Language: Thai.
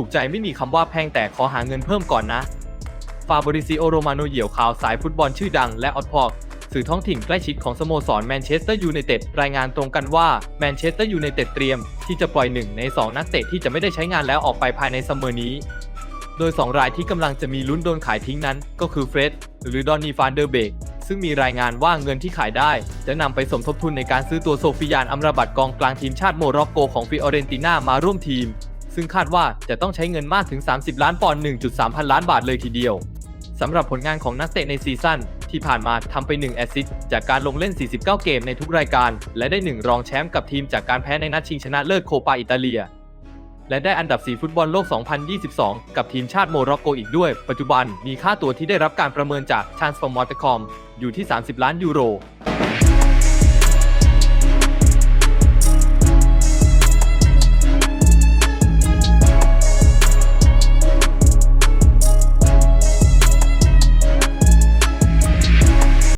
ถูกใจไม่มีคำว่าแพงแต่ขอหาเงินเพิ่มก่อนนะ ฟาบริซิโอโรมาโนเหี่ยวข่าวสายฟุตบอลชื่อดังและออดพอกสื่อท้องถิ่นใกล้ชิดของสโมสรแมนเชสเตอร์ยูไนเต็ดรายงานตรงกันว่าแมนเชสเตอร์ยูไนเต็ดเตรียม ที่จะปล่อยหนึ่งใน 2 นักเตะที่จะไม่ได้ใช้งานแล้วออกไปภายในซัมเมอร์นี้ โดย 2 รายที่กำลังจะมีลุ้นโดนขายทิ้งนั้น ก็คือเฟร็ดหรือดอนนีฟานเดอร์เบกซึ่งมีรายงานว่าเงินที่ขายได้ จะนำไปสมทบทุนในการซื้อตัวโซฟิยานอัมราบัตกองกลางทีมชาติโมร็อกโกของฟิออเรนติน่ามาร่วมทีม ซึ่งคาดว่าจะต้องใช้เงินมากถึง 30 ล้านปอนด์1.3 พันล้านบาทเลยทีเดียวสำหรับผลงานของนักเตะในซีซั่นที่ผ่านมาทำไป 1 แอสซิสต์จากการลงเล่น 49 เกมในทุกรายการ และได้ 1 รองแชมป์กับทีมจากการแพ้ในนัดชิงชนะเลิศโคปาอิตาเลีย และได้อันดับ 4 ฟุตบอลโลก 2022 กับทีมชาติโมร็อกโกอีกด้วย ปัจจุบันมีค่าตัวที่ได้รับการประเมินจาก Transfermarkt.com อยู่ที่ 30 ล้านยูโร